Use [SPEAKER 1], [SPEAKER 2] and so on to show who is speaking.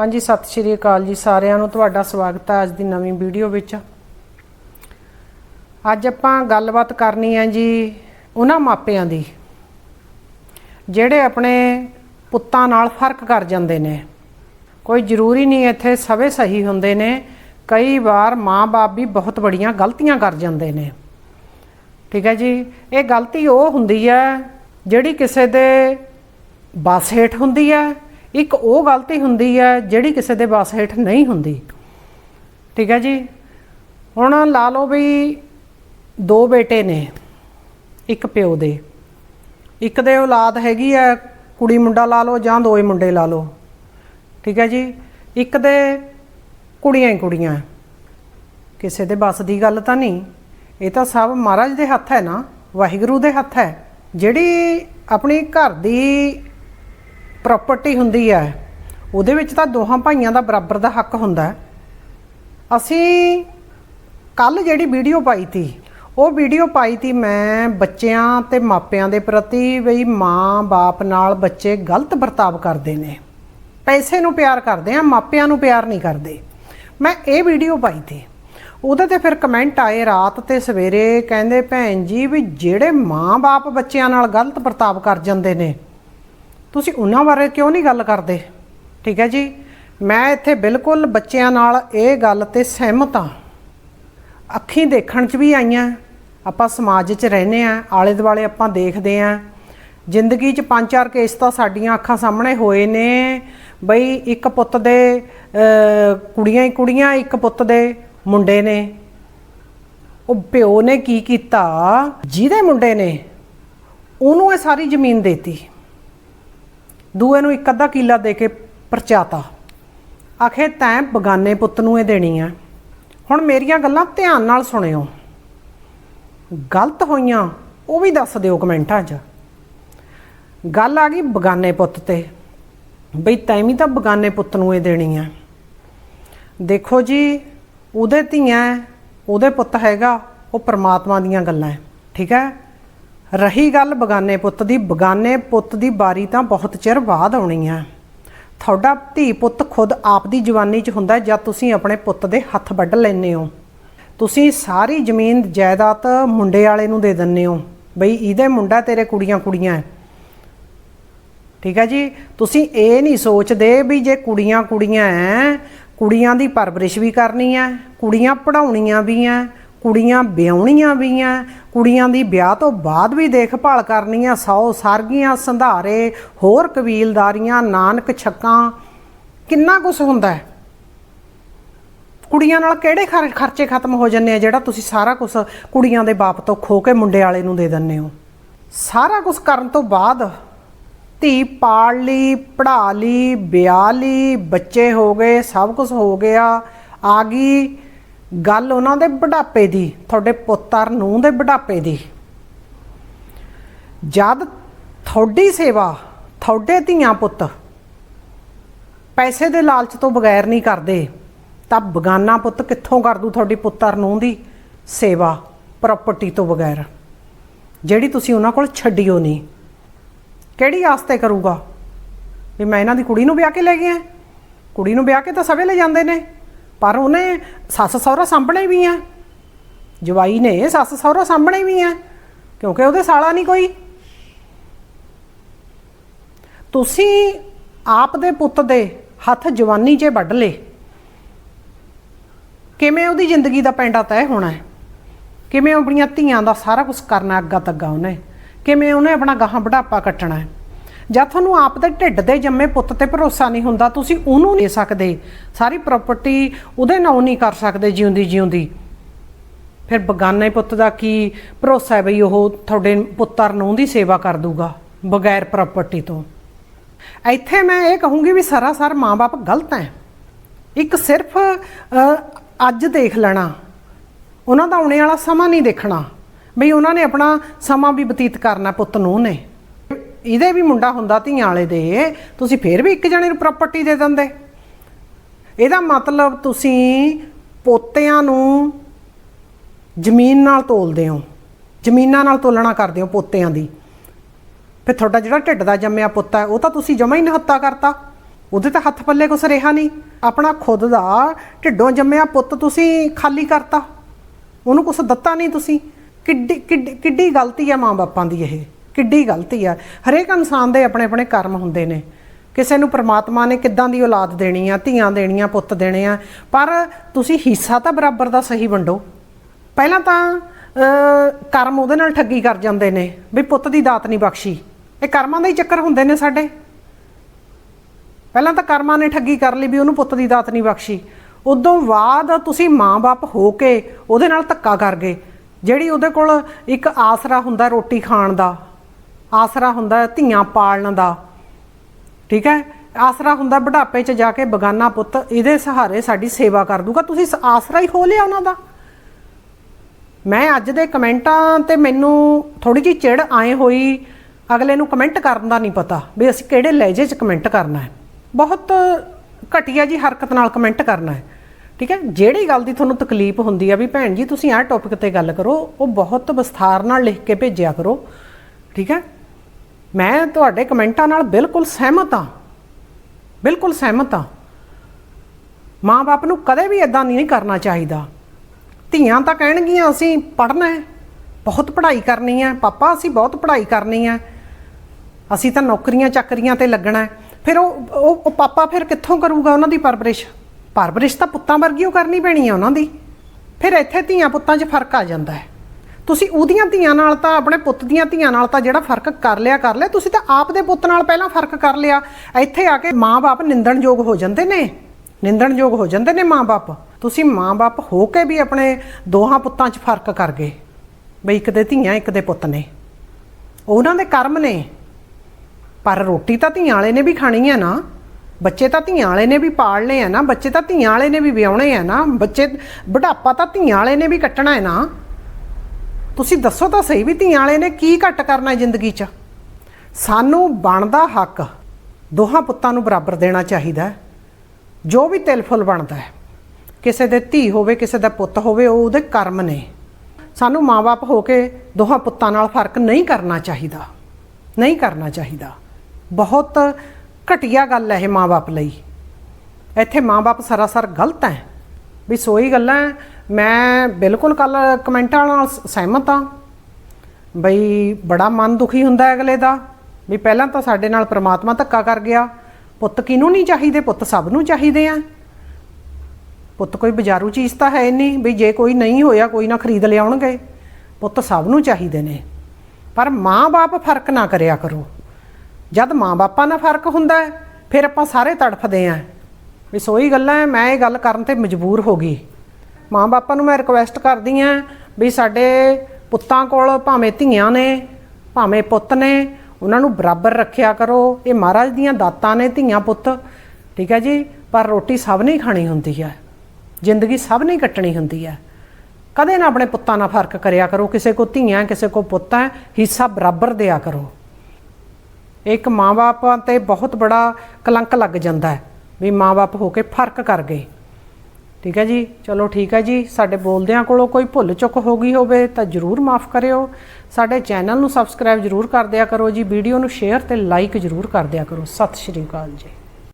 [SPEAKER 1] ਹਾਂਜੀ, ਸਤਿ ਸ਼੍ਰੀ ਅਕਾਲ ਜੀ ਸਾਰਿਆਂ ਨੂੰ। ਤੁਹਾਡਾ ਸਵਾਗਤ ਹੈ ਅੱਜ ਦੀ ਨਵੀਂ ਵੀਡੀਓ ਵਿੱਚ। ਅੱਜ ਆਪਾਂ ਗੱਲਬਾਤ ਕਰਨੀ ਹੈ ਜੀ ਉਹਨਾਂ ਮਾਪਿਆਂ ਦੀ, ਜਿਹੜੇ ਆਪਣੇ ਪੁੱਤਾਂ ਨਾਲ ਫ਼ਰਕ ਕਰ ਜਾਂਦੇ ਨੇ। ਕੋਈ ਜ਼ਰੂਰੀ ਨਹੀਂ ਇੱਥੇ ਸਭੇ ਸਹੀ ਹੁੰਦੇ ਨੇ। ਕਈ ਵਾਰ ਮਾਂ-ਬਾਪ ਵੀ ਬਹੁਤ ਬੜੀਆਂ ਗਲਤੀਆਂ ਕਰ ਜਾਂਦੇ ਨੇ। ਠੀਕ ਹੈ ਜੀ, ਇਹ ਗਲਤੀ ਉਹ ਹੁੰਦੀ ਹੈ ਜਿਹੜੀ ਕਿਸੇ ਦੇ ਬਸ ਹੇਠ ਹੁੰਦੀ ਹੈ ਇੱਕ ਉਹ ਗਲਤੀ ਹੁੰਦੀ ਹੈ ਜਿਹੜੀ ਕਿਸੇ ਦੇ ਬਸ ਹੇਠ ਨਹੀਂ ਹੁੰਦੀ। ਠੀਕ ਹੈ ਜੀ? ਹੁਣ ਲਾ ਲਓ ਵੀ ਦੋ ਬੇਟੇ ਨੇ, ਇੱਕ ਪਿਓ ਦੇ। ਇੱਕ ਦੇ ਔਲਾਦ ਹੈਗੀ ਹੈ, ਕੁੜੀ ਮੁੰਡਾ ਲਾ ਲਓ ਜਾਂ ਦੋਏ ਮੁੰਡੇ ਲਾ ਲਓ। ਠੀਕ ਹੈ ਜੀ? ਇੱਕ ਦੇ ਕੁੜੀਆਂ ਹੀ ਕੁੜੀਆਂ। ਕਿਸੇ ਦੇ ਬਸ ਦੀ ਗੱਲ ਤਾਂ ਨਹੀਂ। ਇਹ ਤਾਂ ਸਭ ਮਹਾਰਾਜ ਦੇ ਹੱਥ ਹੈ ਨਾ, ਵਾਹਿਗੁਰੂ ਦੇ ਹੱਥ ਹੈ। ਜਿਹੜੀ ਆਪਣੀ ਘਰ ਦੀ ਪ੍ਰਾਪਰਟੀ ਹੁੰਦੀ ਹੈ, ਉਹਦੇ ਵਿੱਚ ਤਾਂ ਦੋਹਾਂ ਭਾਈਆਂ ਦਾ ਬਰਾਬਰ ਦਾ ਹੱਕ ਹੁੰਦਾ ਹੈ। ਅਸੀਂ ਕੱਲ ਜਿਹੜੀ ਵੀਡੀਓ ਪਾਈ ਤੀ, ਉਹ ਵੀਡੀਓ ਪਾਈ ਤੀ ਮੈਂ ਬੱਚਿਆਂ ਤੇ ਮਾਪਿਆਂ ਦੇ ਪ੍ਰਤੀ ਵੀ ਮਾਂ-ਬਾਪ ਨਾਲ ਬੱਚੇ ਗਲਤ ਵਰਤਾਵ ਕਰਦੇ ਨੇ। ਪੈਸੇ ਨੂੰ ਪਿਆਰ ਕਰਦੇ ਆ ਮਾਪਿਆਂ ਨੂੰ ਪਿਆਰ ਨਹੀਂ ਕਰਦੇ। ਮੈਂ ਇਹ ਵੀਡੀਓ ਪਾਈ ਤੀ, ਉਹਦੇ ਤੇ ਫਿਰ ਕਮੈਂਟ ਆਏ ਰਾਤ ਤੇ ਸਵੇਰੇ, ਕਹਿੰਦੇ ਭੈਣ ਜੀ ਵੀ ਜਿਹੜੇ ਮਾਂ-ਬਾਪ ਬੱਚਿਆਂ ਨਾਲ ਗਲਤ ਵਰਤਾਵ ਕਰ ਜਾਂਦੇ ਨੇ ਤੁਸੀਂ ਉਹਨਾਂ ਬਾਰੇ ਕਿਉਂ ਨਹੀਂ ਗੱਲ ਕਰਦੇ? ਠੀਕ ਹੈ ਜੀ? ਮੈਂ ਇੱਥੇ ਬਿਲਕੁਲ ਬੱਚਿਆਂ ਨਾਲ ਇਹ ਗੱਲ ਤੇ ਸਹਿਮਤ ਹਾਂ। ਅੱਖੀਂ ਦੇਖਣ 'ਚ ਵੀ ਆਈਆਂ। ਆਪਾਂ ਸਮਾਜ 'ਚ ਰਹਿੰਦੇ ਆ ਆਲੇ ਦੁਆਲੇ ਆਪਾਂ ਦੇਖਦੇ ਆ ਜ਼ਿੰਦਗੀ 'ਚ ਪੰਜ ਚਾਰ ਕੇਸ ਤਾਂ ਸਾਡੀਆਂ ਅੱਖਾਂ ਸਾਹਮਣੇ ਹੋਏ ਨੇ। ਬਈ ਇੱਕ ਪੁੱਤ ਦੇ ਕੁੜੀਆਂ ਹੀ ਕੁੜੀਆਂ, ਇੱਕ ਪੁੱਤ ਦੇ ਮੁੰਡੇ ਨੇ। ਉਹ ਪਿਓ ਨੇ ਕੀ ਕੀਤਾ? ਜਿਹਦੇ ਮੁੰਡੇ ਨੇ, ਉਹਨੂੰ ਇਹ ਸਾਰੀ ਜ਼ਮੀਨ ਦੇਤੀ। ਦੂਏ ਨੂੰ ਇੱਕ ਅੱਧਾ ਕਿੱਲਾ ਦੇ ਕੇ ਪਰਚਾਤਾ। ਆਖੇ, ਤੈਂ ਬਗਾਨੇ ਪੁੱਤ ਨੂੰ ਇਹ ਦੇਣੀ ਆ ਹੁਣ ਮੇਰੀਆਂ ਗੱਲਾਂ ਧਿਆਨ ਨਾਲ ਸੁਣਿਓ। ਗਲਤ ਹੋਈਆਂ, ਉਹ ਵੀ ਦੱਸ ਦਿਓ ਕਮੈਂਟਾਂ 'ਚ। ਗੱਲ ਆ ਗਈ ਬਗਾਨੇ ਪੁੱਤ ਤੇ। ਬਈ ਤੈਂ ਵੀ ਤਾਂ ਬਗਾਨੇ ਪੁੱਤ ਨੂੰ ਇਹ ਦੇਣੀ ਆ ਦੇਖੋ ਜੀ, ਉਹਦੇ ਧੀਆਂ, ਉਹਦੇ ਪੁੱਤ ਹੈਗਾ, ਉਹ ਪਰਮਾਤਮਾ ਦੀਆਂ ਗੱਲਾਂ ਹੈ ਠੀਕ ਹੈ ਰਹੀ ਗੱਲ ਬਗਾਨੇ ਪੁੱਤ ਦੀ, ਬਗਾਨੇ ਪੁੱਤ ਦੀ ਵਾਰੀ ਤਾਂ ਬਹੁਤ ਚਿਰ ਬਾਅਦ ਆਉਣੀ ਆ ਤੁਹਾਡਾ ਧੀ ਪੁੱਤ ਖੁਦ ਆਪ ਦੀ ਜਵਾਨੀ 'ਚ ਹੁੰਦਾ ਜਦ ਤੁਸੀਂ ਆਪਣੇ ਪੁੱਤ ਦੇ ਹੱਥ ਵੱਢ ਲੈਂਦੇ ਹੋ? ਤੁਸੀਂ ਸਾਰੀ ਜ਼ਮੀਨ, ਜਾਇਦਾਦ ਮੁੰਡੇ ਵਾਲੇ ਨੂੰ ਦੇ ਦਿੰਦੇ ਹੋ, ਬਈ ਇਹਦੇ ਮੁੰਡਾ ਤੇਰੇ ਕੁੜੀਆਂ ਕੁੜੀਆਂ ਹੈ। ਠੀਕ ਹੈ ਜੀ? ਤੁਸੀਂ ਇਹ ਨਹੀਂ ਸੋਚਦੇ ਵੀ ਜੇ ਕੁੜੀਆਂ ਕੁੜੀਆਂ ਐ ਕੁੜੀਆਂ ਦੀ ਪਰਵਰਿਸ਼ ਵੀ ਕਰਨੀ ਐ ਕੁੜੀਆਂ ਪੜਾਉਣੀਆਂ ਵੀ ਐ ਕੁੜੀਆਂ ਵਿਆਹੁਣੀਆਂ ਵੀ ਐ, ਕੁੜੀਆਂ ਦੀ ਵਿਆਹ ਤੋਂ ਬਾਅਦ ਵੀ ਦੇਖਭਾਲ ਕਰਨੀ ਐ ਸੌ ਸਰਗੀਆਂ ਸੰਧਾਰੇ, ਹੋਰ ਕਬੀਲਦਾਰੀਆਂ, ਨਾਨਕ ਛੱਕਾਂ, ਕਿੰਨਾ ਕੁਝ ਹੁੰਦਾ ਹੈ ਕੁੜੀਆਂ ਨਾਲ ਕਿਹੜੇ ਖਰ- ਖਰਚੇ ਖਤਮ ਹੋ ਜੰਨੇ ਆ, ਜਿਹੜਾ ਤੁਸੀਂ ਸਾਰਾ ਕੁਝ ਕੁੜੀਆਂ ਦੇ ਬਾਪ ਤੋਂ ਖੋ ਕੇ ਮੁੰਡੇ ਵਾਲੇ ਨੂੰ ਦੇ ਦਿੰਦੇ ਹੋ। ਸਾਰਾ ਕੁਝ ਕਰਨ ਤੋਂ ਬਾਅਦ ਧੀ ਪਾਲ ਲਈ, ਪੜ੍ਹਾ ਲਈ, ਵਿਆਹ ਲਈ, ਬੱਚੇ ਹੋ ਗਏ, ਸਭ ਕੁਝ ਹੋ ਗਿਆ, ਆ ਗਈ। ਗੱਲ ਉਹਨਾਂ ਦੇ ਬੁਢਾਪੇ ਦੀ, ਤੁਹਾਡੇ ਪੁੱਤਰ ਨੂੰ ਦੇ ਬੁਢਾਪੇ ਦੀ। ਜਦ ਤੁਹਾਡੀ ਸੇਵਾ, ਤੁਹਾਡੇ ਧੀਆਂ ਪੁੱਤ ਪੈਸੇ ਦੇ ਲਾਲਚ ਤੋਂ ਬਗੈਰ ਨਹੀਂ ਕਰਦੇ, ਤਾਂ ਬਗਾਨਾ ਪੁੱਤ ਕਿੱਥੋਂ ਕਰ ਦੂ ਤੁਹਾਡੀ ਪੁੱਤਰ ਨੂੰ ਦੀ ਸੇਵਾ ਪ੍ਰਾਪਰਟੀ ਤੋਂ ਬਗੈਰ? ਜਿਹੜੀ ਤੁਸੀਂ ਉਹਨਾਂ ਕੋਲ ਛੱਡਿਓ ਨਹੀਂ। ਕਿਹੜੀ ਆਸਤੇ ਕਰੂਗਾ? ਵੀ ਮੈਂ ਇਹਨਾਂ ਦੀ ਕੁੜੀ ਨੂੰ ਵਿਆਹ ਕੇ ਲੈ ਗਿਆ। ਕੁੜੀ ਨੂੰ ਵਿਆਹ ਕੇ ਤਾਂ ਸਵੇ ਲੈ ਜਾਂਦੇ ਨੇ। ਪਰ ਉਹਨੇ ਸੱਸ ਸਹੁਰਾ ਸਾਂਭਣੇ ਵੀ ਆ। ਜਵਾਈ ਨੇ ਸੱਸ ਸਹੁਰਾ ਸਾਂਭਣੇ ਵੀ ਆ, ਕਿਉਂਕਿ ਉਹਦੇ ਸਾਲਾ ਨਹੀਂ ਕੋਈ। ਤੁਸੀਂ ਆਪ ਦੇ ਪੁੱਤ ਦੇ ਹੱਥ ਜਵਾਨੀ 'ਚ ਵੱਢ ਲੇ ਕਿਵੇਂ ਉਹਦੀ ਜ਼ਿੰਦਗੀ ਦਾ ਪੈਂਡਾ ਤੈਅ ਹੋਣਾ ਹੈ? ਕਿਵੇਂ ਆਪਣੀਆਂ ਧੀਆਂ ਦਾ ਸਾਰਾ ਕੁਝ ਕਰਨਾ ਅੱਗਾ ਤੱਗਾ ਉਹਨੇ? ਕਿਵੇਂ ਉਹਨੇ ਆਪਣਾ ਗਾਹਾਂ ਬੁਢਾਪਾ ਕੱਟਣਾ ਹੈ? ਜਾਂ ਤੁਹਾਨੂੰ ਆਪ ਦੇ ਢਿੱਡ ਦੇ ਜੰਮੇ ਪੁੱਤ ਤੇ ਭਰੋਸਾ ਨਹੀਂ ਹੁੰਦਾ, ਤੁਸੀਂ ਉਹਨੂੰ ਨਹੀਂ ਦੇ ਸਕਦੇ। ਸਾਰੀ ਪ੍ਰਾਪਰਟੀ ਉਹਦੇ ਨਾਂ ਨਹੀਂ ਕਰ ਸਕਦੇ ਜਿਉਂਦੀ ਜਿਉਂਦੀ। ਫਿਰ ਬਗਾਨੇ ਪੁੱਤ ਦਾ ਕੀ ਭਰੋਸਾ ਹੈ ਬਈ ਉਹ ਤੁਹਾਡੇ ਪੁੱਤਰ ਨੂੰ ਦੀ ਸੇਵਾ ਕਰ ਦੂਗਾ ਬਗੈਰ ਪ੍ਰਾਪਰਟੀ ਤੋਂ। ਇੱਥੇ ਮੈਂ ਇਹ ਕਹੂੰਗੀ ਵੀ ਸਰਾਸਰ ਮਾਂ-ਬਾਪ ਗਲਤ ਹੈ। ਇੱਕ ਸਿਰਫ ਅੱਜ ਦੇਖ ਲੈਣਾ, ਉਹਨਾਂ ਦਾ ਆਉਣੇ ਵਾਲਾ ਸਮਾਂ ਨਹੀਂ ਦੇਖਣਾ। ਬਈ ਉਹਨਾਂ ਨੇ ਆਪਣਾ ਸਮਾਂ ਵੀ ਬਤੀਤ ਕਰਨਾ ਪੁੱਤ ਨੂੰ ਨੇ ਇਹਦੇ ਵੀ ਮੁੰਡਾ ਹੁੰਦਾ ਧੀਆਂ ਵਾਲੇ ਦੇ, ਤੁਸੀਂ ਫੇਰ ਵੀ ਇੱਕ ਜਣੇ ਨੂੰ ਪ੍ਰਾਪਰਟੀ ਦੇ ਦਿੰਦੇ। ਇਹਦਾ ਮਤਲਬ ਤੁਸੀਂ ਪੋਤਿਆਂ ਨੂੰ ਜ਼ਮੀਨ ਨਾਲ ਤੋਲਦੇ ਹੋ, ਜ਼ਮੀਨਾਂ ਨਾਲ ਤੋਲਣਾ ਕਰਦੇ ਹੋ ਪੋਤਿਆਂ ਦੀ। ਫਿਰ ਤੁਹਾਡਾ ਜਿਹੜਾ ਢਿੱਡ ਦਾ ਜੰਮਿਆ ਪੁੱਤ ਹੈ, ਉਹ ਤਾਂ ਤੁਸੀਂ ਜਮਾ ਹੀ ਨਿਹੱਤਾ ਕਰਤਾ। ਉਹਦੇ ਤਾਂ ਹੱਥ ਪੱਲੇ ਕੁਛ ਰਿਹਾ ਨਹੀਂ। ਆਪਣਾ ਖੁਦ ਦਾ ਢਿੱਡੋਂ ਜੰਮਿਆ ਪੁੱਤ ਤੁਸੀਂ ਖਾਲੀ ਕਰਤਾ। ਉਹਨੂੰ ਕੁਛ ਦਿੱਤਾ ਨਹੀਂ ਤੁਸੀਂ। ਕਿੱਡੀ ਕਿੱਡੀ ਕਿੱਡੀ ਗਲਤੀ ਹੈ ਮਾਂ-ਬਾਪਾਂ ਦੀ ਇਹ। ਕਿੱਡੀ ਗਲਤੀ ਆ। ਹਰੇਕ ਇਨਸਾਨ ਦੇ ਆਪਣੇ ਆਪਣੇ ਕਰਮ ਹੁੰਦੇ ਨੇ। ਕਿਸੇ ਨੂੰ ਪ੍ਰਮਾਤਮਾ ਨੇ ਕਿੱਦਾਂ ਦੀ ਔਲਾਦ ਦੇਣੀ ਆ, ਧੀਆਂ ਦੇਣੀਆਂ, ਪੁੱਤ ਦੇਣੇ ਆ। ਪਰ ਤੁਸੀਂ ਹਿੱਸਾ ਤਾਂ ਬਰਾਬਰ ਦਾ ਸਹੀ ਵੰਡੋ। ਪਹਿਲਾਂ ਤਾਂ ਕਰਮ ਉਹਦੇ ਨਾਲ ਠੱਗੀ ਕਰ ਜਾਂਦੇ ਨੇ, ਵੀ ਪੁੱਤ ਦੀ ਦਾਤ ਨਹੀਂ ਬਖਸ਼ੀ। ਇਹ ਕਰਮਾਂ ਦੇ ਹੀ ਚੱਕਰ ਹੁੰਦੇ ਨੇ ਸਾਡੇ। ਪਹਿਲਾਂ ਤਾਂ ਕਰਮਾਂ ਨੇ ਠੱਗੀ ਕਰ ਲਈ ਵੀ ਉਹਨੂੰ ਪੁੱਤ ਦੀ ਦਾਤ ਨਹੀਂ ਬਖਸ਼ੀ। ਉਦੋਂ ਬਾਅਦ ਤੁਸੀਂ ਮਾਂ-ਬਾਪ ਹੋ ਕੇ ਉਹਦੇ ਨਾਲ ਧੱਕਾ ਕਰ ਗਏ। ਜਿਹੜੀ ਉਹਦੇ ਕੋਲ ਇੱਕ ਆਸਰਾ ਹੁੰਦਾ ਰੋਟੀ ਖਾਣ ਦਾ ਆਸਰਾ ਹੁੰਦਾ ਧੀਆਂ ਪਾਲਣ ਦਾ। ਠੀਕ ਹੈ? ਆਸਰਾ ਹੁੰਦਾ ਬੁਢਾਪੇ 'ਚ ਜਾ ਕੇ ਬਗਾਨਾ ਪੁੱਤ ਇਹਦੇ ਸਹਾਰੇ ਸਾਡੀ ਸੇਵਾ ਕਰ ਦੂਗਾ। ਤੁਸੀਂ ਸ- ਆਸਰਾ ਹੀ ਹੋ ਲਿਆ ਉਹਨਾਂ ਦਾ। ਮੈਂ ਅੱਜ ਦੇ ਕਮੈਂਟਾਂ ਤੇ ਮੈਨੂੰ ਥੋੜੀ ਜਿਹੀ ਚਿੜ ਆਏ ਹੋਈ ਅਗਲੇ ਨੂੰ ਕਮੈਂਟ ਕਰਨ ਦਾ ਨਹੀਂ ਪਤਾ ਵੀ ਅਸੀਂ ਕਿਹੜੇ ਲਹਿਜੇ 'ਚ ਕਮੈਂਟ ਕਰਨਾ ਹੈ। ਬਹੁਤ ਘਟੀਆ ਜੀ ਹਰਕਤ ਨਾਲ ਕਮੈਂਟ ਕਰਨਾ ਹੈ। ਠੀਕ ਹੈ? ਜਿਹੜੀ ਗੱਲ ਦੀ ਤੁਹਾਨੂੰ ਤਕਲੀਫ ਹੁੰਦੀ ਆ ਵੀ ਭੈਣ ਜੀ ਤੁਸੀਂ ਆਹ ਟੌਪਿਕ ਤੇ ਗੱਲ ਕਰੋ, ਉਹ ਬਹੁਤ ਵਿਸਥਾਰ ਨਾਲ ਲਿਖ ਕੇ ਭੇਜਿਆ ਕਰੋ। ਠੀਕ ਹੈ? ਮੈਂ ਤੁਹਾਡੇ ਕਮੈਂਟਾਂ ਨਾਲ ਬਿਲਕੁਲ ਸਹਿਮਤ ਹਾਂ। ਬਿਲਕੁਲ ਸਹਿਮਤ ਹਾਂ। ਮਾਂ-ਬਾਪ ਨੂੰ ਕਦੇ ਵੀ ਇਦਾਂ ਨਹੀਂ ਕਰਨਾ ਚਾਹੀਦਾ। ਧੀਆਂ ਤਾਂ ਕਹਿਣਗੀਆਂ, ਅਸੀਂ ਪੜ੍ਹਨਾ ਹੈ, ਬਹੁਤ ਪੜ੍ਹਾਈ ਕਰਨੀ ਹੈ, ਪਾਪਾ, ਅਸੀਂ ਬਹੁਤ ਪੜ੍ਹਾਈ ਕਰਨੀ ਹੈ। ਅਸੀਂ ਤਾਂ ਨੌਕਰੀਆਂ ਚੱਕਰੀਆਂ ਤੇ ਲੱਗਣਾ ਹੈ। ਫਿਰ ਉਹ ਉਹ ਪਾਪਾ ਫਿਰ ਕਿੱਥੋਂ ਕਰੂਗਾ ਉਹਨਾਂ ਦੀ ਪਰਵਰਿਸ਼? ਪਰਵਰਿਸ਼ ਤਾਂ ਪੁੱਤਾਂ ਵਰਗੀ ਉਹ ਕਰਨੀ ਪੈਣੀ ਹੈ ਉਹਨਾਂ ਦੀ। ਫਿਰ ਇੱਥੇ ਧੀਆਂ ਪੁੱਤਾਂ 'ਚ ਫ਼ਰਕ ਆ ਜਾਂਦਾ ਹੈ। ਤੁਸੀਂ ਉਹਦੀਆਂ ਧੀਆਂ ਨਾਲ ਤਾਂ, ਆਪਣੇ ਪੁੱਤ ਦੀਆਂ ਧੀਆਂ ਨਾਲ ਤਾਂ ਜਿਹੜਾ ਫ਼ਰਕ ਕਰ ਲਿਆ ਕਰ ਲਿਆ। ਤੁਸੀਂ ਤਾਂ ਆਪ ਦੇ ਪੁੱਤ ਨਾਲ ਪਹਿਲਾਂ ਫ਼ਰਕ ਕਰ ਲਿਆ। ਇੱਥੇ ਆ ਕੇ ਮਾਂ-ਬਾਪ ਨਿੰਦਣਯੋਗ ਹੋ ਜਾਂਦੇ ਨੇ। ਨਿੰਦਣਯੋਗ ਹੋ ਜਾਂਦੇ ਨੇ ਮਾਂ-ਬਾਪ। ਤੁਸੀਂ ਮਾਂ-ਬਾਪ ਹੋ ਕੇ ਵੀ ਆਪਣੇ ਦੋਹਾਂ ਪੁੱਤਾਂ 'ਚ ਫ਼ਰਕ ਕਰ ਗਏ। ਬਈ ਇੱਕ ਦੇ ਧੀਆਂ, ਇੱਕ ਦੇ ਪੁੱਤ ਨੇ। ਉਹਨਾਂ ਦੇ ਕਰਮ ਨੇ। ਪਰ ਰੋਟੀ ਤਾਂ ਧੀਆਂ ਵਾਲੇ ਨੇ ਵੀ ਖਾਣੀ ਹੈ ਨਾ। ਬੱਚੇ ਤਾਂ ਧੀਆਂ ਵਾਲੇ ਨੇ ਵੀ ਪਾਲਣੇ ਆ ਨਾ। ਬੱਚੇ ਤਾਂ ਧੀਆਂ ਵਾਲੇ ਨੇ ਵੀ ਵਿਆਹਣੇ ਆ ਨਾ। ਬੱਚੇ, ਬੁਢਾਪਾ ਤਾਂ ਧੀਆਂ ਵਾਲੇ ਨੇ ਵੀ ਕੱਟਣਾ ਹੈ ਨਾ। ਤੁਸੀਂ ਦੱਸੋ ਤਾਂ ਸਹੀ ਵੀ ਧੀਆਂ ਵਾਲੇ ਨੇ ਕੀ ਘੱਟ ਕਰਨਾ ਜ਼ਿੰਦਗੀ 'ਚ? ਸਾਨੂੰ ਬਣਦਾ ਹੱਕ ਦੋਹਾਂ ਪੁੱਤਾਂ ਨੂੰ ਬਰਾਬਰ ਦੇਣਾ ਚਾਹੀਦਾ ਹੈ। ਜੋ ਵੀ ਤਿਲ ਫੁੱਲ ਬਣਦਾ ਹੈ, ਕਿਸੇ ਦੇ ਧੀ ਹੋਵੇ, ਕਿਸੇ ਦਾ ਪੁੱਤ ਹੋਵੇ, ਉਹ ਉਹਦੇ ਕਰਮ ਨੇ। ਸਾਨੂੰ ਮਾਪੇ ਹੋ ਕੇ ਦੋਹਾਂ ਪੁੱਤਾਂ ਨਾਲ ਫ਼ਰਕ ਨਹੀਂ ਕਰਨਾ ਚਾਹੀਦਾ। ਨਹੀਂ ਕਰਨਾ ਚਾਹੀਦਾ। ਬਹੁਤ ਘਟੀਆ ਗੱਲ ਹੈ ਇਹ ਮਾਪੇ ਲਈ। ਇੱਥੇ ਮਾਪੇ ਸਰਾਸਰ ਗਲਤ ਹੈ। ਵੀ ਸੋਈ ਗੱਲਾਂ ਮੈਂ ਬਿਲਕੁਲ ਕੱਲ ਕਮੈਂਟਾਂ ਨਾਲ ਸ- ਸਹਿਮਤ ਹਾਂ। ਬਈ ਬੜਾ ਮਨ ਦੁਖੀ ਹੁੰਦਾ ਅਗਲੇ ਦਾ। ਵੀ ਪਹਿਲਾਂ ਤਾਂ ਸਾਡੇ ਨਾਲ ਪ੍ਰਮਾਤਮਾ ਧੱਕਾ ਕਰ ਗਿਆ। ਪੁੱਤ ਕਿਹਨੂੰ ਨਹੀਂ ਚਾਹੀਦੇ? ਪੁੱਤ ਸਭ ਨੂੰ ਚਾਹੀਦੇ ਆ। ਪੁੱਤ ਕੋਈ ਬਾਜ਼ਾਰੂ ਚੀਜ਼ ਤਾਂ ਹੈ ਨਹੀਂ। ਵੀ ਜੇ ਕੋਈ ਨਹੀਂ ਹੋਇਆ ਕੋਈ ਨਾ ਖਰੀਦ ਲਿਆਉਣਗੇ ਪੁੱਤ ਸਭ ਨੂੰ ਚਾਹੀਦੇ ਨੇ। ਪਰ ਮਾਂ-ਬਾਪ ਫ਼ਰਕ ਨਾ ਕਰਿਆ ਕਰੋ। ਜਦ ਮਾਂ-ਬਾਪਾਂ ਨਾਲ ਫ਼ਰਕ ਹੁੰਦਾ ਫਿਰ ਆਪਾਂ ਸਾਰੇ ਤੜਫਦੇ ਆਂ ਵੀ ਸੋਈ ਗੱਲਾਂ ਹੈ, ਮੈਂ ਇਹ ਗੱਲ ਕਰਨ ਤੇ ਮਜਬੂਰ ਹੋ ਗਈ। ਮਾਂ-ਬਾਪਾਂ ਨੂੰ ਮੈਂ ਰਿਕੁਐਸਟ ਕਰਦੀ ਆਂ ਵੀ ਸਾਡੇ ਪੁੱਤਾਂ ਕੋਲ ਭਾਵੇਂ ਧੀਆਂ ਨੇ, ਭਾਵੇਂ ਪੁੱਤ ਨੇ, ਉਹਨਾਂ ਨੂੰ ਬਰਾਬਰ ਰੱਖਿਆ ਕਰੋ। ਇਹ ਮਹਾਰਾਜ ਦੀਆਂ ਦਾਤਾਂ ਨੇ ਧੀਆਂ ਪੁੱਤ, ਠੀਕ ਹੈ ਜੀ? ਪਰ ਰੋਟੀ ਸਭ ਨੇ ਖਾਣੀ ਹੁੰਦੀ ਹੈ। ਜ਼ਿੰਦਗੀ ਸਭ ਨੇ ਕੱਟਣੀ ਹੁੰਦੀ ਹੈ। ਕਦੇ ਨਾ ਆਪਣੇ ਪੁੱਤਾਂ ਨਾਲ ਫ਼ਰਕ ਕਰਿਆ ਕਰੋ। ਕਿਸੇ ਕੋ ਧੀਆਂ, ਕਿਸੇ ਕੋ ਪੁੱਤ ਹੈ, ਹਿੱਸਾ ਬਰਾਬਰ ਦਿਆ ਕਰੋ। ਇੱਕ ਮਾਂ-ਬਾਪਾਂ ਤੇ ਬਹੁਤ ਬੜਾ ਕਲੰਕ ਲੱਗ ਜਾਂਦਾ ਹੈ ਵੀ ਮਾਂ-ਬਾਪ ਹੋ ਕੇ ਫ਼ਰਕ ਕਰ ਗਏ। ਠੀਕ ਹੈ ਜੀ? ਚਲੋ ਠੀਕ ਹੈ ਜੀ। ਸਾਡੇ ਬੋਲਦਿਆਂ ਕੋਲੋਂ ਕੋਈ ਭੁੱਲ ਚੁੱਕ ਹੋ ਗਈ ਹੋਵੇ ਤਾਂ ਜਰੂਰ ਮਾਫ ਕਰਿਓ। ਸਾਡੇ ਚੈਨਲ ਨੂੰ ਸਬਸਕ੍ਰਾਈਬ ਜਰੂਰ ਕਰ ਦਿਆ ਕਰੋ ਜੀ। ਵੀਡੀਓ ਨੂੰ ਸ਼ੇਅਰ ਤੇ ਲਾਈਕ ਜਰੂਰ ਕਰ ਦਿਆ ਕਰੋ। ਸਤਿ ਸ਼੍ਰੀ ਅਕਾਲ ਜੀ।